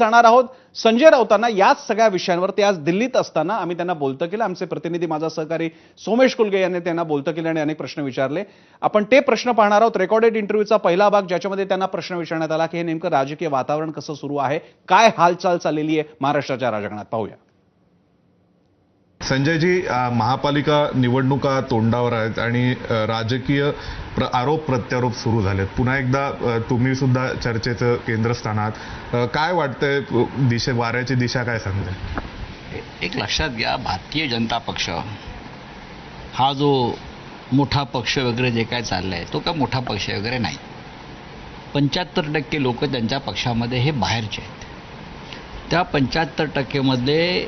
जाणार आहोत. संजय राऊतांना याच सगळ्या विषयांवर ते आज दिल्लीत असताना आम्ही त्यांना बोलतं केलं. आमचे प्रतिनिधी माझा सहकारी सोमेश कुलगे यांनी त्यांना बोलतं केलं आणि अनेक प्रश्न विचारले. आपण ते प्रश्न पाहणार आहोत. रेकॉर्डेड इंटरव्ह्यूचा पहिला भाग ज्याच्यामध्ये त्यांना प्रश्न विचारण्यात आला की हे नेमकं राजकीय वातावरण कसं सुरू आहे? काय हालचाल चाललेली आहे? महाराष्ट्राच्या राजकारणात पाहूया. संजयजी महापालिका निवडणुका तोंडावर आहेत आणि राजकीय प्र आरोप प्रत्यारोप सुरू झालेत. पुन्हा एकदा तुम्ही सुद्धा चर्चेचं केंद्रस्थान आहात. काय वाटतंय दिशे वाऱ्याची दिशा काय सांगते? एक लक्षात घ्या भारतीय जनता पक्ष हा जो मोठा पक्ष वगैरे जे काय चाललंय तो काय मोठा पक्ष वगैरे नाही. पंच्याहत्तर टक्के लोक त्यांच्या पक्षामध्ये हे बाहेरचे आहेत. त्या पंच्याहत्तर टक्केमध्ये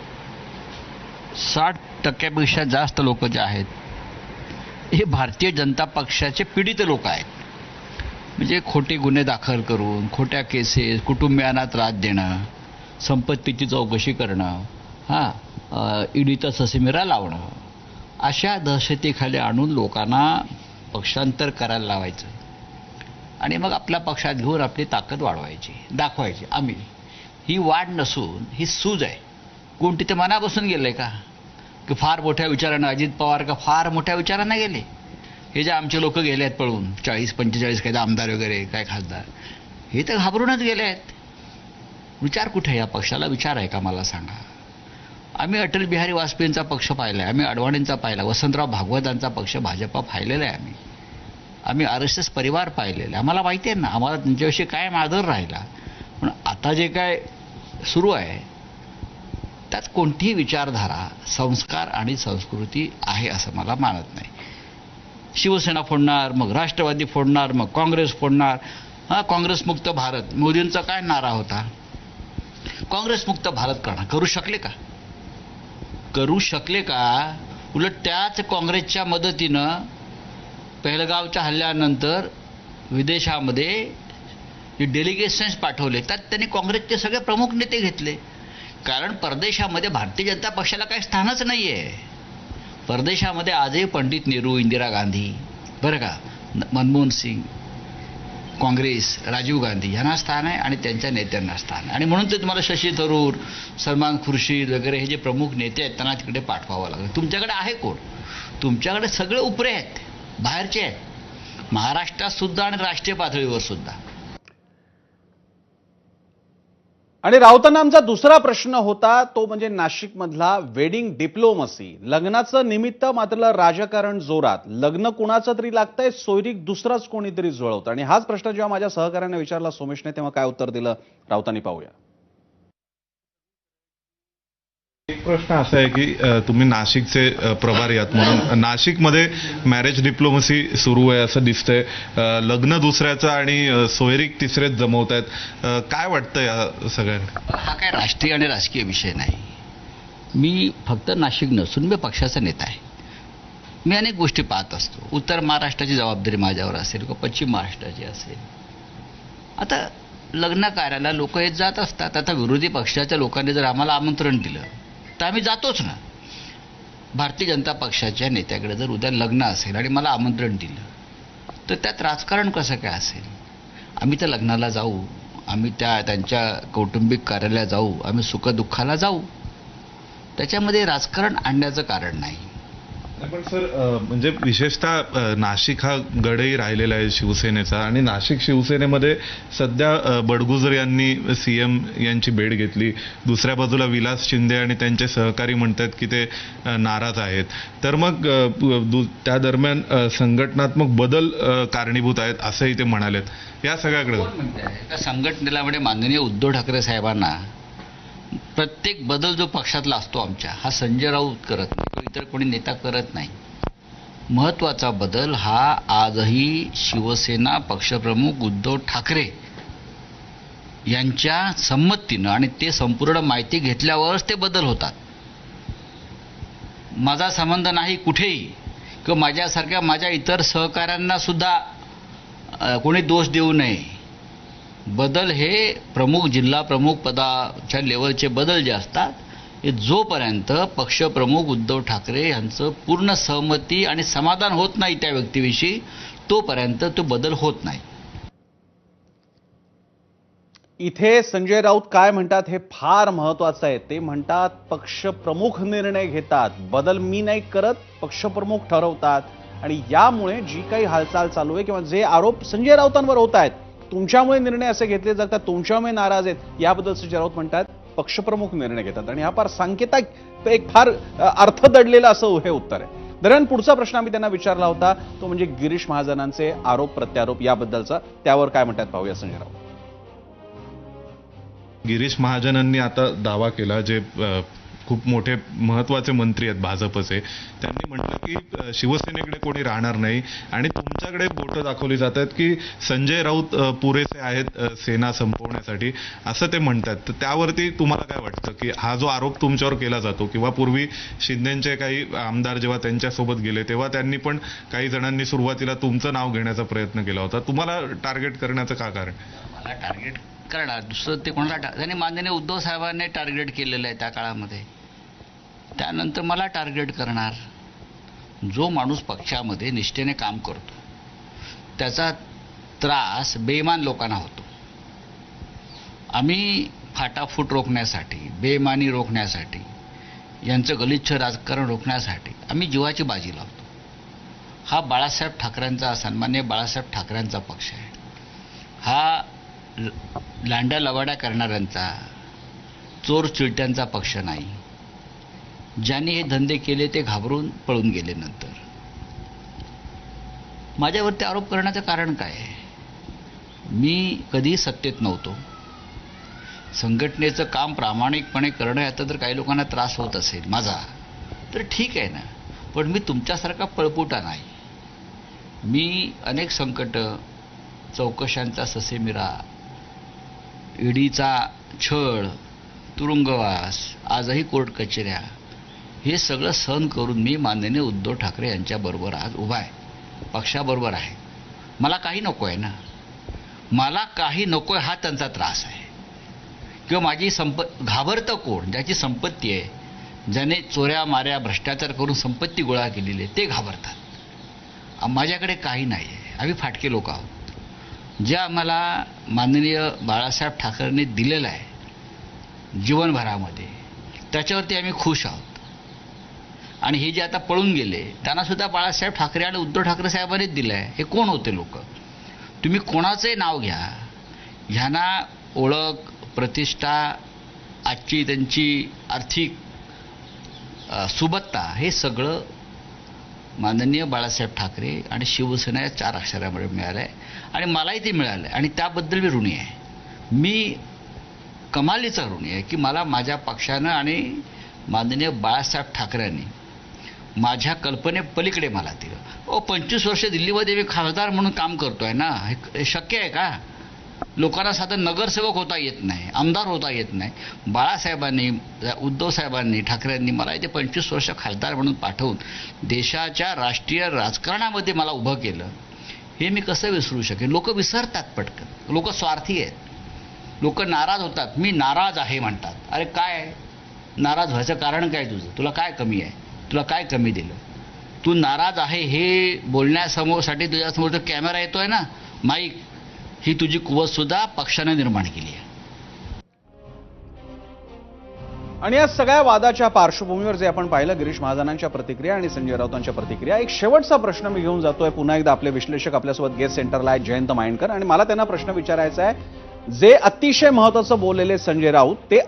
साठ टक्क्यापेक्षा जास्त लोक जे आहेत हे भारतीय जनता पक्षाचे पीडित लोक आहेत. म्हणजे खोटे गुन्हे दाखल करून खोट्या केसेस कुटुंबियांना त्रास देणं संपत्तीची चौकशी करणं हां ईडीचा ससेमिरा लावणं अशा दहशतीखाली आणून लोकांना पक्षांतर करायला लावायचं. आणि मग आपल्या पक्षात घेऊन आपली ताकद वाढवायची दाखवायची. आम्ही ही वाढ नसून ही सूज आहे. कोण तिथे मनापासून गेलं आहे का? की फार मोठ्या विचारानं अजित पवार का फार मोठ्या विचारानं गेले? हे जे आमचे लोक गेले आहेत पळून चाळीस पंचेचाळीस काही आमदार वगैरे काय खासदार हे तर घाबरूनच गेले आहेत. विचार कुठे आहे या पक्षाला? विचार आहे का मला सांगा. आम्ही अटल बिहारी वाजपेयींचा पक्ष पाहिला आहे आम्ही अडवाणींचा पाहिला वसंतराव भागवतांचा पक्ष भाजपा पाहिलेला आहे आम्ही. आम्ही आर एस एस परिवार पाहिलेला आहे. आम्हाला माहिती आहे ना आम्हाला त्यांच्याविषयी काय आदर राहिला. पण आता जे काय सुरू आहे त्यात कोणतीही विचारधारा संस्कार आणि संस्कृती आहे असं मला मानत नाही. शिवसेना फोडणार मग राष्ट्रवादी फोडणार मग काँग्रेस फोडणार. हां काँग्रेसमुक्त भारत. मोदींचा काय नारा होता? काँग्रेसमुक्त भारत करणार करू शकले का? करू शकले का? उलट त्याच काँग्रेसच्या मदतीनं पहलगावच्या हल्ल्यानंतर विदेशामध्ये जे डेलिगेशन्स पाठवले त्यात त्यांनी काँग्रेसचे सगळे प्रमुख नेते घेतले. कारण परदेशामध्ये भारतीय जनता पक्षाला काही स्थानच नाही आहे परदेशामध्ये आजही पंडित नेहरू इंदिरा गांधी बरं का मनमोहन सिंग काँग्रेस राजीव गांधी यांना स्थान आहे आणि त्यांच्या नेत्यांना स्थान आहे. आणि म्हणून ते तुम्हाला शशी थरूर सलमान खुर्शीद वगैरे हे जे प्रमुख नेते आहेत त्यांना तिकडे पाठवावं लागलं. तुमच्याकडे आहे कोण? तुमच्याकडे सगळे उपरे आहेत बाहेरचे आहेत. महाराष्ट्रात सुद्धा आणि राष्ट्रीय पातळीवर सुद्धा. आणि राऊतांना आमचा दुसरा प्रश्न होता तो म्हणजे नाशिकमधला वेडिंग डिप्लोमसी. लग्नाचं निमित्त मात्र राजकारण जोरात. लग्न कुणाचं तरी लागतंय सोयरीक दुसराच कोणीतरी जुळवतं. आणि हाच प्रश्न जेव्हा माझ्या सहकार्याने विचारला सोमेशने तेव्हा काय उत्तर दिलं? राऊतांनी पाहूया. एक प्रश्न असा आहे की तुम्ही नाशिकचे प्रभारी आहात म्हणून. नाशिकमध्ये मॅरेज डिप्लोमसी सुरू आहे असं दिसतंय. लग्न दुसऱ्याचं आणि सोयरीक तिसरेच जमवत आहेत काय वाटतं या सगळ्यांना? हा काय राष्ट्रीय आणि राजकीय विषय नाही. मी फक्त नाशिक नसून मी पक्षाचा नेता आहे. मी अनेक गोष्टी पाहत असतो. उत्तर महाराष्ट्राची जबाबदारी माझ्यावर असेल किंवा पश्चिम महाराष्ट्राची असेल. आता लग्न कार्याला लोक येत जात असतात. आता विरोधी पक्षाच्या लोकांनी जर आम्हाला आमंत्रण दिलं तर आम्ही जातोच ना. भारतीय जनता पक्षाच्या नेत्याकडे जर उद्या लग्न असेल आणि मला आमंत्रण दिलं तर त्यात राजकारण कसं काय असेल? आम्ही त्या लग्नाला जाऊ आम्ही त्या त्यांच्या कौटुंबिक कार्यालयात जाऊ आम्ही सुखदुःखाला जाऊ. त्याच्यामध्ये राजकारण आणण्याचं कारण नाही. पण सर म्हणजे विशेषतः नाशिक हा गडही राहिलेला आहे शिवसेनेचा आणि नाशिक शिवसेनेमध्ये सध्या बडगुजर यांनी सीएम यांची भेट घेतली. दुसऱ्या बाजूला विलास शिंदे आणि त्यांचे सहकारी म्हणतात की ते नाराज आहेत. तर मग त्या दरम्यान संघटनात्मक बदल कारणीभूत आहेत असंही ते म्हणालेत. या सगळ्याकडे. संघटनेला म्हणजे माननीय उद्धव ठाकरे साहेबांना प्रत्येक बदल जो पक्षातला असतो आमच्या हा संजय राऊत करत नाही किंवा इतर कोणी नेता करत नाही. महत्त्वाचा बदल हा आजही शिवसेना पक्षप्रमुख उद्धव ठाकरे यांच्या संमतीनं आणि ते संपूर्ण माहिती घेतल्यावरच ते बदल होतात. माझा संबंध नाही कुठेही किंवा माझ्यासारख्या माझ्या इतर सहकाऱ्यांना सुद्धा कोणी दोष देऊ नये. बदल हे प्रमुख जिल्हा प्रमुख पदाच्या लेवलचे बदल जे असतात हे जोपर्यंत पक्षप्रमुख उद्धव ठाकरे यांचं पूर्ण सहमती आणि समाधान होत नाही त्या व्यक्तीविषयी तोपर्यंत तो बदल होत नाही. इथे संजय राऊत काय म्हणतात हे फार महत्वाचं आहे. ते म्हणतात पक्षप्रमुख निर्णय घेतात. बदल मी नाही करत पक्षप्रमुख ठरवतात. आणि यामुळे जी काही हालचाल चालू आहे किंवा जे आरोप संजय राऊतांवर होत आहेत तुमच्यामुळे निर्णय असे घेतले जातात तुमच्यामुळे नाराज आहेत याबद्दल संजय राऊत म्हणतात पक्षप्रमुख निर्णय घेतात. आणि हा फार सांकेतिक एक फार अर्थ दडलेलं असं हे उत्तर आहे. दरम्यान पुढचा प्रश्न आम्ही त्यांना विचारला होता तो म्हणजे गिरीश महाजनांचे आरोप प्रत्यारोप याबद्दलचा. त्यावर काय म्हणतात पाहूया संजय राऊत गिरीश महाजनांनी आता दावा केला जे खूप मोठे महत्त्वाचे मंत्री आहेत भाजपचे. त्यांनी म्हटलं की शिवसेनेकडे कोणी राहणार नाही आणि तुमच्याकडे बोटं दाखवली जात आहेत की संजय राऊत पुरेसे आहेत सेना संपवण्यासाठी. असं ते म्हणतात. तर त्यावरती तुम्हाला काय वाटतं की हा जो आरोप तुमच्यावर केला जातो किंवा पूर्वी शिंदेचे काही आमदार जेव्हा त्यांच्यासोबत गेले तेव्हा त्यांनी पण काही जणांनी सुरुवातीला तुमचं नाव घेण्याचा प्रयत्न केला होता. तुम्हाला टार्गेट करण्याचं का कारण? मला टार्गेट करणार दुसरं ते कोणाला त्यांनी माननीय उद्धव साहेबांनी टार्गेट केलेलं आहे त्या काळामध्ये. त्यानंतर मला टार्गेट करणार. जो माणूस पक्षामध्ये निष्ठेने काम करतो त्याचा त्रास बेमान लोकांना होतो. आम्ही फाटाफूट रोखण्यासाठी बेमानी रोखण्यासाठी यांचं गलिच्छ राजकारण रोखण्यासाठी आम्ही जीवाची बाजी लावतो. हा बाळासाहेब ठाकरेंचा सन्मान्य बाळासाहेब ठाकरेंचा पक्ष आहे. हा ल- लांड्या लवाड्या करणाऱ्यांचा चोर चिलट्यांचा पक्ष नाही. ज्यांनी हे धंदे केले ते घाबरून पळून गेले नंतर. माझ्यावरती आरोप करण्याचं कारण काय मी कधीही सत्तेत नव्हतो. संघटनेचं काम प्रामाणिकपणे करणं याचा जर काही लोकांना त्रास होत असेल माझा. तर ठीक आहे ना. पण मी तुमच्यासारखा पळपुटा नाही. मी अनेक संकटं चौकशांचा ससेमिरा ईडीचा छळ तुरुंगवास आजही कोर्ट कचेऱ्या हे सगळं सहन करून मी माननीय उद्धव ठाकरे यांच्याबरोबर आज उभा आहे. पक्षाबरोबर आहे. मला काही नको आहे ना? मला काही नको आहे हा त्यांचा त्रास आहे. किंवा माझी संप घाबरतं कोण? ज्याची संपत्ती आहे. ज्याने चोऱ्या माऱ्या भ्रष्टाचार करून संपत्ती गोळा केलेली आहे ते घाबरतात. माझ्याकडे काही नाही आहे. आम्ही फाटके लोक आहोत. जे आम्हाला माननीय बाळासाहेब ठाकरेंनी दिलेलं आहे जीवनभरामध्ये त्याच्यावरती आम्ही खुश आहोत. आणि हे जे आता पळून गेले त्यांना सुद्धा बाळासाहेब ठाकरे आणि उद्धव ठाकरे साहेबांनीच दिलं आहे हे कोण होते लोक? तुम्ही कोणाचंही नाव घ्या. ह्यांना ओळख प्रतिष्ठा आजची त्यांची आर्थिक सुबत्ता हे सगळं माननीय बाळासाहेब ठाकरे आणि शिवसेना या चार अक्षरामुळे मिळालं आहे आणि मलाही ते मिळालं आहे आणि त्याबद्दल मी ऋणी आहे. मी कमालीचा ऋणी आहे की मला माझ्या पक्षानं आणि माननीय बाळासाहेब ठाकरेंनी माझ्या कल्पने पलीकडे मला दिलं ओ पंचवीस वर्ष दिल्लीमध्ये मी खासदार म्हणून काम करतोय ना. हे हे शक्य आहे का? लोकांना साधं नगरसेवक होता येत नाही आमदार होता येत नाही. बाळासाहेबांनी उद्धव साहेबांनी ठाकरेंनी मला इथे पंचवीस वर्ष खासदार म्हणून पाठवून देशाच्या राष्ट्रीय राजकारणामध्ये मला उभं केलं. हे मी कसं विसरू शकेन? लोक विसरतात पटकन. लोक स्वार्थी आहेत. लोक नाराज होतात. मी नाराज आहे म्हणतात. अरे काय? नाराज व्हायचं कारण काय तुझं? तुला काय कमी आहे? तुला काय कमी दिलं? तू नाराज आहे हे बोलण्यासमोरसाठी तुझ्यासमोर जो कॅमेरा येतोय ना माईक ही तुझी कुवतसुद्धा पक्षाने निर्माण केली आहे. आणि या सगळ्या वादाच्या पार्श्वभूमीवर जे आपण पाहिलं गिरीश महाजनांच्या प्रतिक्रिया आणि संजय राऊतांच्या प्रतिक्रिया एक शेवटचा प्रश्न मी घेऊन जातोय. पुन्हा एकदा आपले विश्लेषक आपल्यासोबत गेस्ट सेंटरला आहेत जयंत मायणकर आणि मला त्यांना प्रश्न विचारायचा आहे जे अतिशय महत्वाचं बोललेले संजय राऊत ते